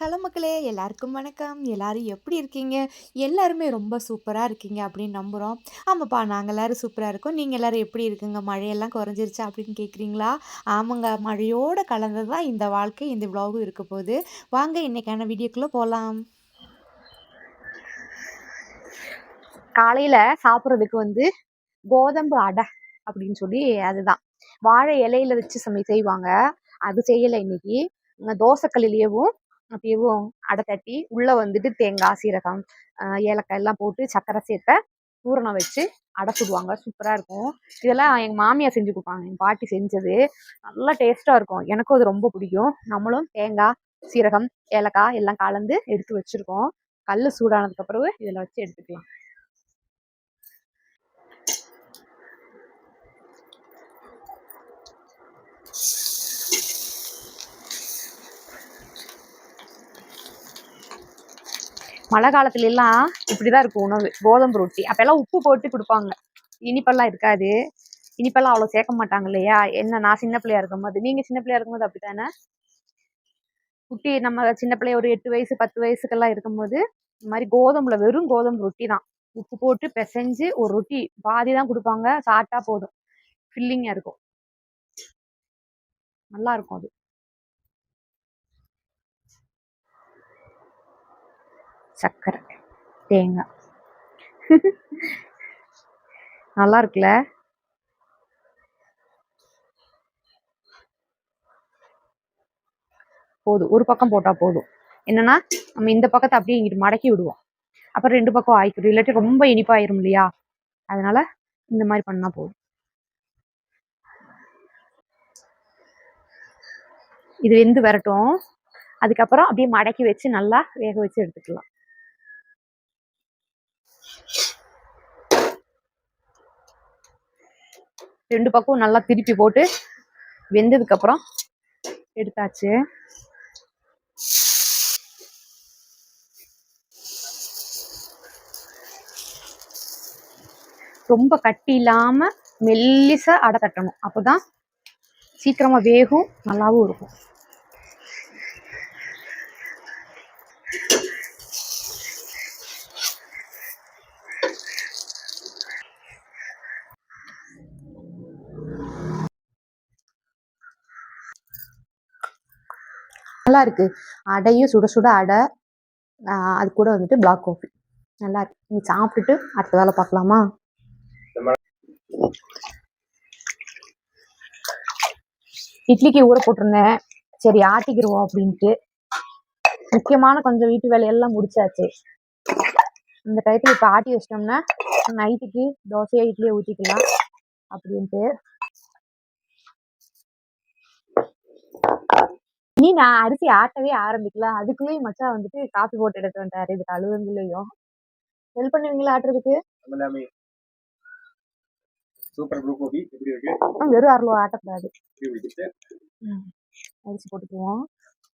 Hello மக்களே எல்லாருக்கும் வணக்கம். எல்லாரும் எப்படி இருக்கீங்க? எல்லாருமே ரொம்ப சூப்பராக இருக்கீங்க அப்படின்னு நம்புகிறோம் ஆமாப்பா நாங்கள் எல்லோரும் சூப்பராக இருக்கோம். நீங்கள் எல்லோரும் எப்படி இருக்குங்க? மழையெல்லாம் குறைஞ்சிருச்சா அப்படின்னு கேட்குறீங்களா ஆமாங்க மழையோடு கலந்து தான் இந்த வாழ்க்கை இந்த விலாகும் இருக்க போகுது. வாங்க இன்றைக்கான வீடியோக்குள்ளே போகலாம் காலையில் சாப்பிட்றதுக்கு வந்து கோதம்பு அடை அப்படின்னு சொல்லி அதுதான். வாழை இலையில வச்சு சமை செய்வாங்க. அது செய்யலை இன்னைக்கு. தோசைக்கல்லிலேயும் அப்படியேவும் அடை தட்டி உள்ளே வந்துட்டு தேங்காய் சீரகம் ஏலக்காய் எல்லாம் போட்டு சர்க்கரை சேர்த்த பூரணம் வச்சு அடை சுடுவாங்க. சூப்பராக இருக்கும். இதெல்லாம் எங்கள் மாமியார் செஞ்சு கொடுப்பாங்க. எங்கள் பாட்டி செஞ்சது. நல்லா டேஸ்ட்டாக இருக்கும். எனக்கும் அது ரொம்ப பிடிக்கும். நம்மளும் தேங்காய் சீரகம் ஏலக்காய் எல்லாம் கலந்து எடுத்து வச்சுருக்கோம். கல் சூடானதுக்கு பிறகு இதில் வச்சு எடுத்துக்கலாம். மழை காலத்துல எல்லாம் இப்படிதான் இருக்கும் உணவு. கோதம்பு ரொட்டி. அப்பெல்லாம் உப்பு போட்டு கொடுப்பாங்க. இனிப்பெல்லாம் இருக்காது. இனிப்பெல்லாம் அவ்வளோ சேர்க்க மாட்டாங்க இல்லையா? என்ன நான் சின்ன பிள்ளையா இருக்கும்போது. நீங்க சின்ன பிள்ளையா இருக்கும்போது அப்படித்தானே? குட்டி நம்ம சின்ன பிள்ளைய ஒரு எட்டு வயசு பத்து வயசுக்கெல்லாம் இருக்கும்போது இந்த மாதிரி கோதம்புல வெறும் கோதம்பு ரொட்டி தான். உப்பு போட்டு பிசைஞ்சு ஒரு ரொட்டி பாதி தான் கொடுப்பாங்க. சாப்பிட்டா போதும். ஃபில்லிங்காக இருக்கும். நல்லா இருக்கும் அது. சர்க்கரை தேங்காய். நல்லா இருக்குல்ல? போதும். ஒரு பக்கம் போட்டால் போதும். என்னன்னா நம்ம இந்த பக்கத்தை அப்படியே இங்கிட்டு மடக்கி விடுவோம். அப்புறம் ரெண்டு பக்கம் ஆயிக்கிடும். இல்லாட்டி ரொம்ப இனிப்பாயிரும் இல்லையா? அதனால இந்த மாதிரி பண்ணா போதும். இது வெந்து வரட்டும். அதுக்கப்புறம் அப்படியே மடக்கி வச்சு நல்லா வேக வச்சு எடுத்துக்கலாம். ரெண்டு பக்கம் நல்லா திருப்பி போட்டு வெந்ததுக்கப்புறம் எடுத்தாச்சு. ரொம்ப கட்டி இல்லாம மெல்லிசா அடை தட்டணும். அப்போதான் சீக்கிரமா வேகும் நல்லாவும் இருக்கும். நல்லா இருக்கு. அடையும் சுட சுட அடை அது கூட வந்துட்டு பிளாக் காஃபி நல்லா இருக்கு. நீ சாப்பிட்டுட்டு அடுத்த வேலை பார்க்கலாமா? இட்லிக்கு ஊற போட்டிருந்தேன். சரி ஆட்டிக்கிருவோம் அப்படின்ட்டு. முக்கியமான கொஞ்சம் வீட்டு வேலையெல்லாம் முடிச்சாச்சு. இந்த டயத்துல இப்போ ஆட்டி வச்சிட்டோம்னா நைட்டுக்கு தோசையா இட்லியை ஊற்றிக்கலாம் அப்படின்ட்டு. நீ நான் அரிசி ஆட்டவே ஆரம்பிக்கல. அதுக்குள்ளேயும் மச்சான் வந்துட்டு காப்பி போட்டு எடுத்து வந்துட்டாரு. இது கழுவுங்களையும் ஹெல்ப் பண்ணுவீங்களா ஆட்டுறதுக்கு? சூப்பர் ப்ளூ கோபி எப்படி இருக்கு? வெறும் அரை ஆட்டக்கூடாது. அரிசி போட்டுக்குவோம்.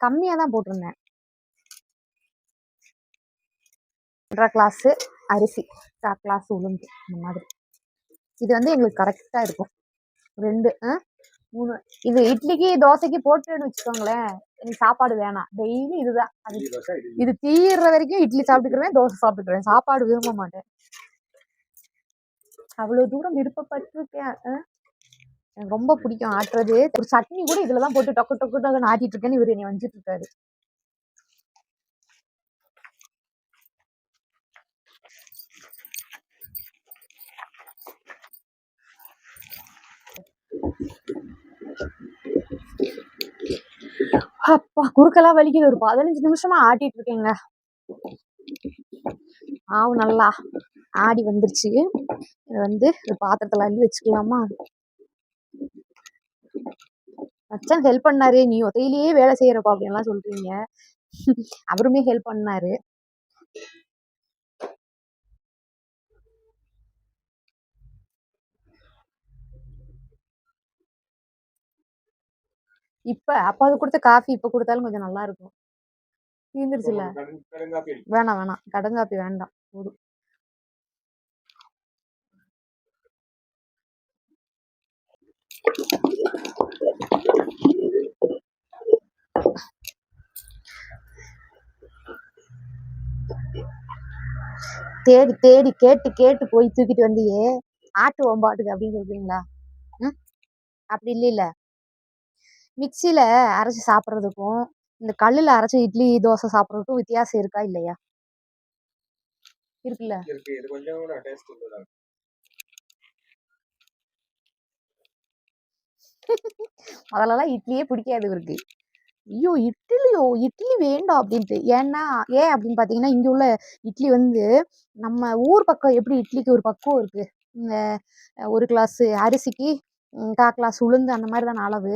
கம்மியா தான் போட்டிருந்தேன். ஒன்றரை கிளாஸ் அரிசி கிளாஸ் உளுந்து இந்த மாதிரி. இது வந்து எங்களுக்கு கரெக்டாக இருக்கும். ரெண்டு மூணு. இது இட்லிக்கு தோசைக்கு போட்டுன்னு வச்சுக்கோங்களேன். எனக்கு சாப்பாடு வேணாம். டெய்லி இதுதான். அது இது தீர்ற வரைக்கும் இட்லி சாப்பிட்டுக்கிறேன் தோசை சாப்பிட்டுக்கிறேன் சாப்பாடு விரும்ப மாட்டேன். அவ்வளவு தூரம் விருப்பப்பட்டிருக்கேன். எனக்கு ரொம்ப பிடிக்கும் ஆட்டுறது. ஒரு சட்னி கூட இதுலதான் போட்டு டொக்கு டொக்கு டொக்குன்னு ஆட்டிட்டு இருக்கேன்னு இவர் என்னை வந்துட்டு இருக்காரு அப்பா குறுக்கெல்லாம் வலிக்குது. ஒரு பதினஞ்சு நிமிஷமா ஆட்டிட்டு இருக்கேங்க. ஆவு நல்லா ஆடி வந்துருச்சு. இது வந்து ஒரு பாத்திரத்துல அள்ளி வச்சுக்கலாமா? மச்சான் ஹெல்ப் பண்ணாரு. நீ ஒத்தையிலேயே வேலை செய்யறப்பா அப்படின்லாம் சொல்றீங்க. அவருமே ஹெல்ப் பண்ணாரு. இப்ப அப்ப அது கொடுத்த காஃபி இப்ப கொடுத்தாலும் கொஞ்சம் நல்லா இருக்கும் தீந்துருச்சுல்ல வேணாம் வேணாம். கடுங்காப்பி வேண்டாம். போதும். தேடி தேடி கேட்டு கேட்டு போய் தூக்கிட்டு வந்தியே. ஆட்டு ஒம்பாட்டுக்கு அப்படின்னு சொல்றீங்களா? ம்? அப்படி இல்லைல்ல? மிக்சியில அரைச்சு சாப்பிட்றதுக்கும் இந்த கல்லுல அரைச்சு இட்லி தோசை சாப்பிட்றதுக்கும் வித்தியாசம் இருக்கா இல்லையா? இருக்குல்ல? முதல்லலாம் இட்லியே பிடிக்காது இவருக்கு. ஐயோ இட்லியோ இட்லி வேண்டாம் அப்படின்ட்டு. ஏன்னா ஏன் அப்படின்னு பார்த்தீங்கன்னா இங்கே உள்ள இட்லி வந்து நம்ம ஊர் பக்கம் எப்படி இட்லிக்கு ஒரு பக்குவம் இருக்கு? இந்த ஒரு கிளாஸ் அரிசிக்கு கா கிளாஸ் உளுந்து அந்த மாதிரி தானே அளவு.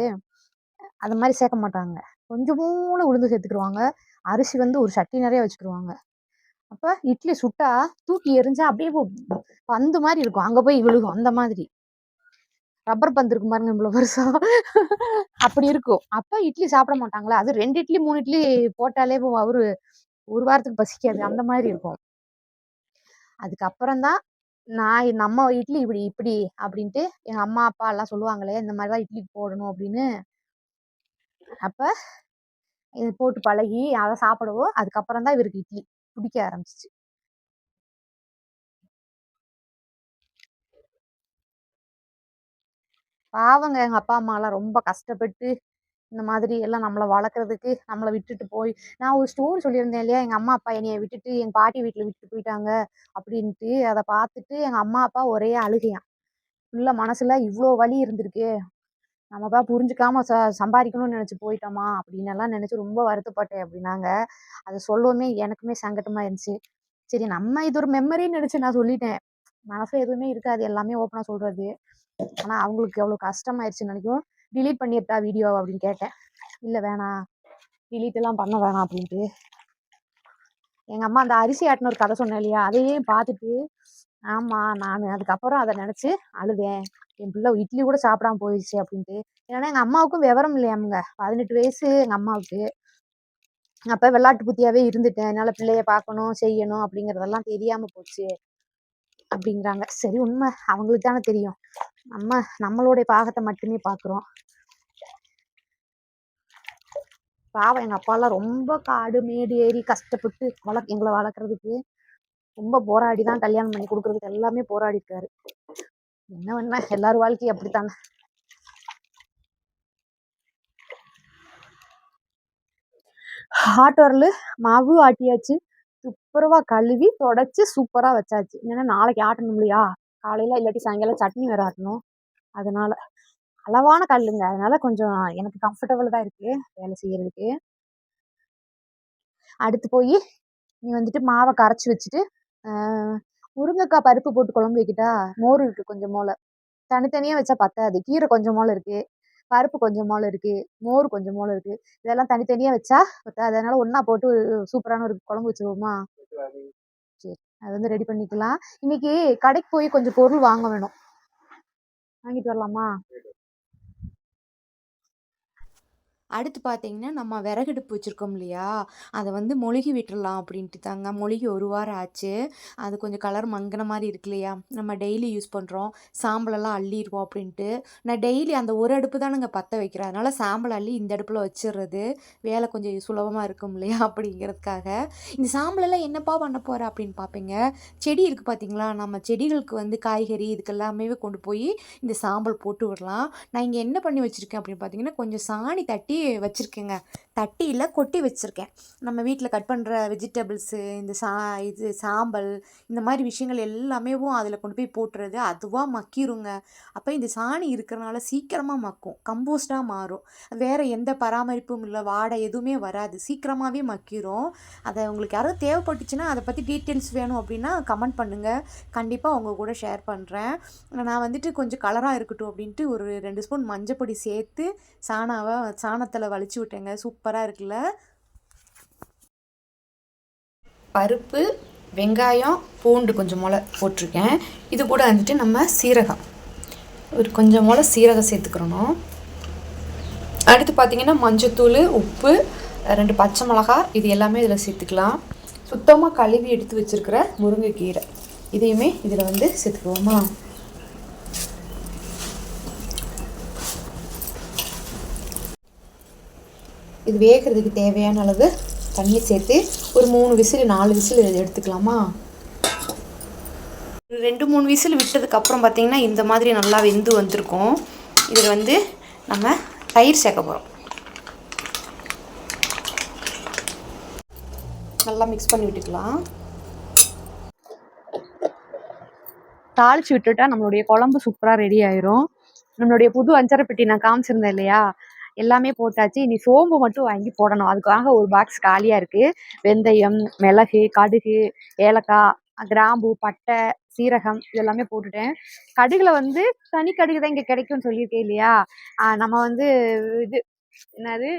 அந்த மாதிரி சேர்க்க மாட்டாங்க. கொஞ்சமூல உளுந்து சேர்த்துக்கிடுவாங்க அரிசி வந்து ஒரு சட்டி நிறைய வச்சுக்கிடுவாங்க அப்போ இட்லி சுட்டா தூக்கி எரிஞ்சா அப்படியே பந்து மாதிரி இருக்கும். அங்கே போய் விழுகும். அந்த மாதிரி. ரப்பர் பந்து இருக்கும் பாருங்க இவ்வளோ பெருசா. அப்படி இருக்கும். அப்ப இட்லி சாப்பிட மாட்டாங்களா? அது ரெண்டு இட்லி மூணு இட்லி போட்டாலே அவரு ஒரு வாரத்துக்கு பசிக்காது. அந்த மாதிரி இருக்கும். அதுக்கப்புறம் தான் நான் நம்ம இட்லி இப்படி இப்படி அப்படின்ட்டு எங்க அம்மா அப்பா எல்லாம் சொல்லுவாங்களே இந்த மாதிரி தான் இட்லி போடணும் அப்படின்னு. அப்போ இது போட்டு பழகி அதை சாப்பிடவோ அதுக்கப்புறம் தான் இவருக்கு இட்லி. பிடிக்க ஆரம்பிச்சிச்சு. பாவங்க எங்கள் அப்பா அம்மாலாம் ரொம்ப கஷ்டப்பட்டு இந்த மாதிரி எல்லாம் நம்மளை வளர்க்குறதுக்கு நம்மளை விட்டுட்டு போய் நான் ஒரு ஸ்டோரி சொல்லியிருந்தேன் இல்லையா? எங்கள் அம்மா அப்பா என்னைய விட்டுட்டு எங்கள் பாட்டி வீட்டில் விட்டுட்டு போயிட்டாங்க அப்படின்ட்டு அதை பார்த்துட்டு எங்கள் அம்மா அப்பா ஒரே அழுகையான் உள்ள மனசில் இவ்வளோ வலி இருந்திருக்கு நம்ம தான் புரிஞ்சுக்காம ச சம்பாதிக்கணும்னு நினச்சி போயிட்டோமா? அப்படின்னு எல்லாம் நினச்சி ரொம்ப வருத்தப்பட்டேன். அப்படின்னாங்க. அதை சொல்லவுமே எனக்குமே சங்கட்டமாக இருந்துச்சு. சரி நம்ம இது ஒரு மெமரின்னு நினச்சி நான் சொல்லிட்டேன். மனசுல எதுவுமே இருக்காது. எல்லாமே ஓப்பனாக சொல்கிறது ஆனால் அவங்களுக்கு எவ்வளோ கஷ்டமாயிருச்சு நினைக்கும். டிலீட் பண்ணிட்டா வீடியோ அப்படின்னு கேட்டேன். இல்லை வேணாம் டிலீட் எல்லாம் பண்ண வேணாம் அப்படின்ட்டு. எங்கள் அம்மா அந்த அரிசி ஆட்டின ஒரு கதை சொன்னேன் இல்லையா? அதையே பார்த்துட்டு ஆமாம் நான் அதுக்கப்புறம் அதை நினச்சி அழுதேன். என் பிள்ளை இட்லி கூட சாப்பிடாம போயிடுச்சு அப்படின்ட்டு ஏன்னா எங்கள் அம்மாவுக்கும் விவரம் இல்லையாமுங்க பதினெட்டு வயசு எங்கள் அம்மாவுக்கு. அப்போ விளாட்டு புத்தியாவே இருந்துட்டேன். என்னால் பிள்ளைய பார்க்கணும் செய்யணும் அப்படிங்கிறதெல்லாம் தெரியாமல் போச்சு அப்படிங்கிறாங்க சரி உண்மை. அவங்களுக்கு தானே தெரியும். நம்ம நம்மளுடைய பாகத்தை மட்டுமே பார்க்குறோம் பாவம் எங்கள் அப்பாலாம் ரொம்ப காடு மேடு ஏறி கஷ்டப்பட்டு வள எங்களை வளர்க்குறதுக்கு ரொம்ப போராடி தான் கல்யாணம் பண்ணி கொடுக்குறதுக்கு எல்லாமே போராடி இருக்காரு என்ன பண்ண எல்லார் வாழ்க்கையும் அப்படித்தானே. ஹாட் வரலு மாவு ஆட்டியாச்சு. துப்புரவா கழுவி தொடச்சி சூப்பரா வச்சாச்சு. ஏன்னா நாளைக்கு ஆட்டணும் இல்லையா? காலையில இல்லாட்டி சாயங்காலம் சட்னி வேற ஆட்டணும். அதனால அளவான கல்லுங்க. அதனால கொஞ்சம் எனக்கு கம்ஃபர்டபுள் தான் இருக்கு வேலை செய்யறதுக்கு. அடுத்து போய் நீ வந்துட்டு மாவை கரைச்சி வச்சுட்டு முருங்கைக்காய் பருப்பு போட்டு குழம்பு வைக்கிட்டா மோர் இருக்கு கொஞ்சம் போல தனித்தனியாக வச்சா பத்தாது. கீரை கொஞ்சம் போல இருக்கு. பருப்பு கொஞ்சம் போல இருக்கு. மோர் கொஞ்சம் போல இருக்கு. இதெல்லாம் தனித்தனியாக வச்சா பத்தாது. அதனால ஒன்றா போட்டு ஒரு சூப்பரான ஒரு குழம்பு வச்சிருவோமா? சரி அது வந்து ரெடி பண்ணிக்கலாம். இன்னைக்கு கடைக்கு போய் கொஞ்சம் பொருள் வாங்க வேணும். வாங்கிட்டு வரலாமா? அடுத்து பார்த்தீங்கன்னா நம்ம விறகடுப்பு வச்சுருக்கோம் இல்லையா? அதை வந்து மொழுகி விட்டுறலாம் அப்படின்ட்டு தாங்க. மொழுகி ஒரு வாரம் ஆச்சு. அது கொஞ்சம் கலர் மங்கின மாதிரி இருக்கு இல்லையா? நம்ம டெய்லி யூஸ் பண்ணுறோம் சாம்பலெல்லாம் அள்ளிடுவோம் அப்படின்ட்டு. நான் டெய்லி அந்த ஒரு அடுப்பு தானுங்க பற்ற வைக்கிறேன். அதனால் சாம்பல் அள்ளி இந்த அடுப்பில் வச்சிடுறது வேலை கொஞ்சம் சுலபமாக இருக்கும் இல்லையா? அப்படிங்கிறதுக்காக. இந்த சாம்பலெல்லாம் என்னப்பா பண்ண போகிற அப்படின்னு பார்ப்பீங்க செடி இருக்குது பார்த்தீங்களா நம்ம செடிகளுக்கு வந்து காய்கறி இதுக்கெல்லாமே கொண்டு போய் இந்த சாம்பல் போட்டு விடலாம். நான் இங்கே என்ன பண்ணி வச்சுருக்கேன் அப்படின்னு பார்த்தீங்கன்னா கொஞ்சம் சாணி தட்டி வச்சுருக்கேங்க. தட்டியில் கொட்டி வச்சுருக்கேன். நம்ம வீட்டில் கட் பண்ணுற வெஜிடபிள்ஸு இந்த சா இது சாம்பல் இந்த மாதிரி விஷயங்கள் எல்லாமேவும் அதில் கொண்டு போய் போட்டுறது அதுவாக மக்கிருங்க. அப்போ இந்த சாணி இருக்கிறனால சீக்கிரமாக மக்கும். கம்போஸ்டாக மாறும். வேறு எந்த பராமரிப்பும் இல்லை. வாடை எதுவுமே வராது. சீக்கிரமாகவே மக்கிரும். அதை உங்களுக்கு யாராவது தேவைப்பட்டுச்சுன்னா அதை பற்றி டீட்டெயில்ஸ் வேணும் அப்படின்னா கமெண்ட் பண்ணுங்கள் கண்டிப்பாக உங்கள் கூட ஷேர் பண்ணுறேன் நான் வந்துட்டு கொஞ்சம் கலராக இருக்கட்டும் அப்படின்ட்டு ஒரு ரெண்டு ஸ்பூன் மஞ்சப்பொடி சேர்த்து சாணாவை சாணத்தை சாணத்தில் வலிச்சு விட்டேங்க. சூப்பராக இருக்குல்ல? பருப்பு வெங்காயம் பூண்டு கொஞ்சம் மொளை போட்டிருக்கேன். இது கூட வந்துட்டு நம்ம சீரகம். ஒரு கொஞ்சம் மொளை சீரகம் சேர்த்துக்கிறணும். அடுத்து பார்த்தீங்கன்னா மஞ்சத்தூள் உப்பு ரெண்டு பச்சை மிளகா இது எல்லாமே இதில் சேர்த்துக்கலாம். சுத்தமாக கழுவி எடுத்து வச்சிருக்கிற முருங்கைக்கீரை. இதையுமே இதில் வந்து சேர்த்துக்குவோமா? இது வேகிறதுக்கு தேவையான அளவு தண்ணியை சேர்த்து ஒரு மூணு விசில் நாலு விசில் எடுத்துக்கலாமா? ஒரு ரெண்டு மூணு விசில் விட்டதுக்கப்புறம் பார்த்தீங்கன்னா இந்த மாதிரி நல்லா வெந்து வந்திருக்கும். இதில் வந்து நம்ம தயிர் சேர்க்க போகிறோம் நல்லா மிக்ஸ் பண்ணி விட்டுக்கலாம். தாளிச்சு விட்டுட்டா நம்மளுடைய குழம்பு சூப்பராக ரெடி ஆயிரும். நம்மளுடைய புது அஞ்சரை பெட்டி நான் காமிச்சிருந்தேன் இல்லையா? எல்லாமே போட்டாச்சு. இனி சோம்பு மட்டும் வாங்கி போடணும். அதுக்காக ஒரு பாக்ஸ் காலியாக இருக்குது வெந்தயம் மிளகு கடுகு ஏலக்காய் கிராம்பு பட்டை சீரகம் இதெல்லாமே போட்டுட்டேன். கடுகுல வந்து தனி கடுகு தான் இங்கே கிடைக்கும்னு சொல்லியிருக்கேன் இல்லையா? நம்ம வந்து இது என்னது?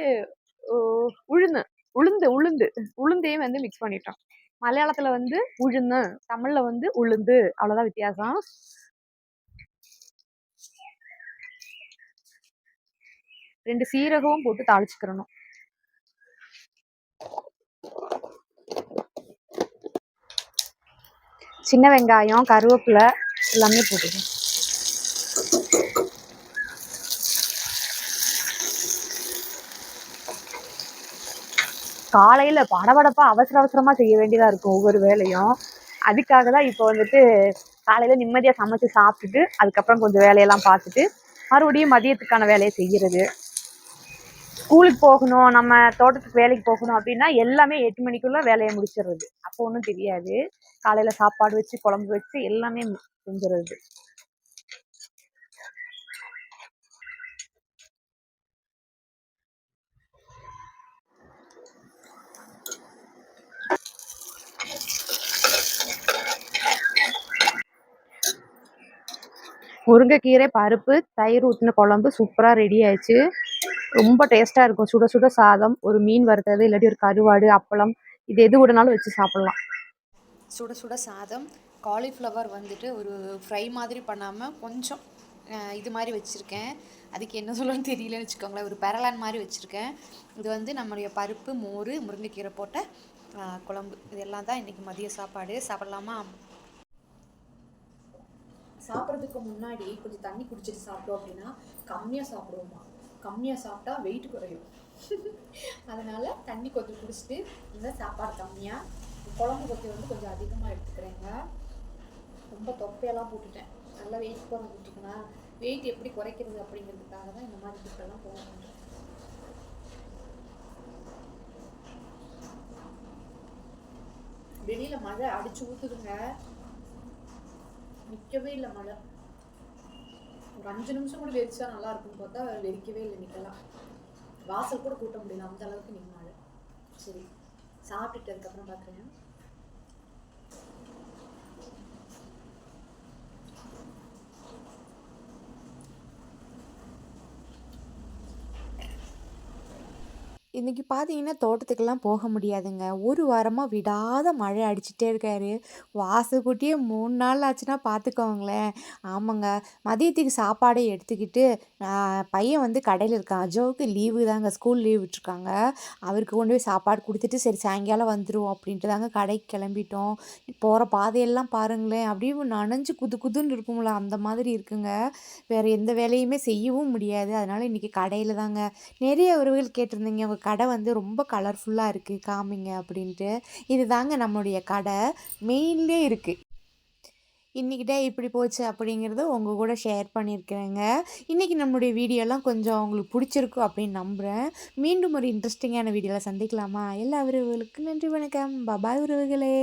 உளுந்து உளுந்து உளுந்து. உளுந்தையும் வந்து மிக்ஸ் பண்ணிட்டோம். மலையாளத்தில் வந்து உழுந்து தமிழில் வந்து உளுந்து. அவ்வளோதான் வித்தியாசம். ரெண்டு சீரகமும் போட்டு தாளிச்சுக்கிறணும். சின்ன வெங்காயம் கருவேப்பிலை எல்லாமே போட்டுக்கணும். காலையில் படபடப்பாக அவசர அவசரமாக செய்ய வேண்டியதாக இருக்கும் ஒவ்வொரு வேலையும். அதுக்காக தான் இப்போ வந்துட்டு காலையில் நிம்மதியாக சமைச்சு சாப்பிட்டுட்டு அதுக்கப்புறம் கொஞ்சம் வேலையெல்லாம் பார்த்துட்டு மறுபடியும் மதியத்துக்கான வேலையை செய்கிறது ஸ்கூலுக்கு போகணும் நம்ம தோட்டத்துக்கு வேலைக்கு போகணும் அப்படின்னா எல்லாமே எட்டு மணிக்குள்ளே வேலையை முடிச்சிடுறது. அப்போ ஒன்றும் தெரியாது. காலையில சாப்பாடு வச்சு குழம்பு வச்சு எல்லாமே செஞ்சிடுறது. முருங்கைக்கீரை பருப்பு தயிர் ஊற்றின குழம்பு சூப்பராக ரெடி ஆயிடுச்சு. ரொம்ப டேஸ்ட்டாக இருக்கும். சுட சுட சாதம் ஒரு மீன் வறுத்தது இல்லாட்டி ஒரு கருவாடு அப்பளம் இது எது விடனாலும் வச்சு சாப்பிட்லாம். சுட சுட சாதம் காலிஃப்ளவர் வந்துட்டு ஒரு ஃப்ரை மாதிரி பண்ணாமல் கொஞ்சம் இது மாதிரி வச்சுருக்கேன். அதுக்கு என்ன சொல்லணும்னு தெரியலன்னு வச்சுக்கோங்களேன். ஒரு பெரலான் மாதிரி வச்சுருக்கேன். இது வந்து நம்மளுடைய பருப்பு மோர் முருங்கைக்கீரை போட்ட குழம்பு. இதெல்லாம் தான் இன்றைக்கி மதிய சாப்பாடு. சாப்பிட்லாமா? சாப்பிட்றதுக்கு முன்னாடி கொஞ்சம் தண்ணி குடிச்சிட்டு சாப்பிட்டோம் அப்படின்னா கம்மியாக சாப்பிடுவோமா? கம்மியாக சாப்பிட்டா வெயிட் குறையும். அதனால் தண்ணி கொஞ்சம் குடிச்சிட்டு இந்த சாப்பாடு கம்மியாக குழம்பு கொத்தி வந்து கொஞ்சம் அதிகமாக எடுத்துக்கிறேங்க. ரொம்ப தொப்பையெல்லாம் போட்டுட்டேன். நல்லா வெயிட் போட விட்டுருக்கேன் வெயிட் எப்படி குறைக்கிறது அப்படிங்கிறதுக்காக தான் இந்த மாதிரி ஃபுட்டெல்லாம் போக பண்ணுறேன் வெளியில் மழை அடிச்சு ஊற்றுதுங்க நிற்கவே இல்லை மழை. ஒரு அஞ்சு நிமிஷம் கூட வெறிச்சா நல்லா இருக்கும்னு பார்த்தா வெறிக்கவே இல்லை நிற்கலாம் வாசல் கூட கூட்ட முடியல அந்த அளவுக்கு நின்னாள் சரி சாப்பிட்டுட்டு அதுக்கப்புறம் பார்க்குறேன். இன்றைக்கி பார்த்தீங்கன்னா தோட்டத்துக்கெல்லாம் போக முடியாதுங்க. ஒரு வாரமாக விடாத மழை அடிச்சிட்டே இருக்காரு. வாசக்கூட்டியே மூணு நாள் ஆச்சுன்னா பார்த்துக்கோங்களேன் ஆமாங்க. மதியத்துக்கு சாப்பாடை எடுத்துக்கிட்டு பையன் வந்து கடையில் இருக்கான். அஜோவுக்கு லீவு தாங்க. ஸ்கூல் லீவ் விட்டுருக்காங்க. அவருக்கு கொண்டு போய் சாப்பாடு கொடுத்துட்டு சரி சாயங்காலம் வந்துடும் அப்படின்ட்டு தாங்க கடைக்கு கிளம்பிட்டோம். போகிற பாதையெல்லாம் பாருங்களேன். அப்படியே நனைஞ்சு குது குதுன்னு இருக்கும்ல. அந்த மாதிரி இருக்குங்க. வேறு எந்த வேலையுமே செய்யவும் முடியாது. அதனால் இன்றைக்கி கடையில் தாங்க. நிறைய உறவுகள் கேட்டிருந்தீங்க. உங்கள் கடை வந்து ரொம்ப கலர்ஃபுல்லாக இருக்குது காமிங்க அப்படின்ட்டு. இது தாங்க நம்மளுடைய கடை. மெயின்லே இருக்குது இன்றைக்கிட்ட இப்படி போச்சு அப்படிங்கிறது உங்கள் கூட ஷேர் பண்ணியிருக்கிறேங்க இன்றைக்கி நம்மளுடைய வீடியோலாம் கொஞ்சம் உங்களுக்கு பிடிச்சிருக்கும் அப்படின்னு நம்புகிறேன் மீண்டும் ஒரு இன்ட்ரெஸ்டிங்கான வீடியோவில் சந்திக்கலாமா? எல்லா உறவுகளுக்கும் நன்றி வணக்கம். பபாய் உறவுகளே.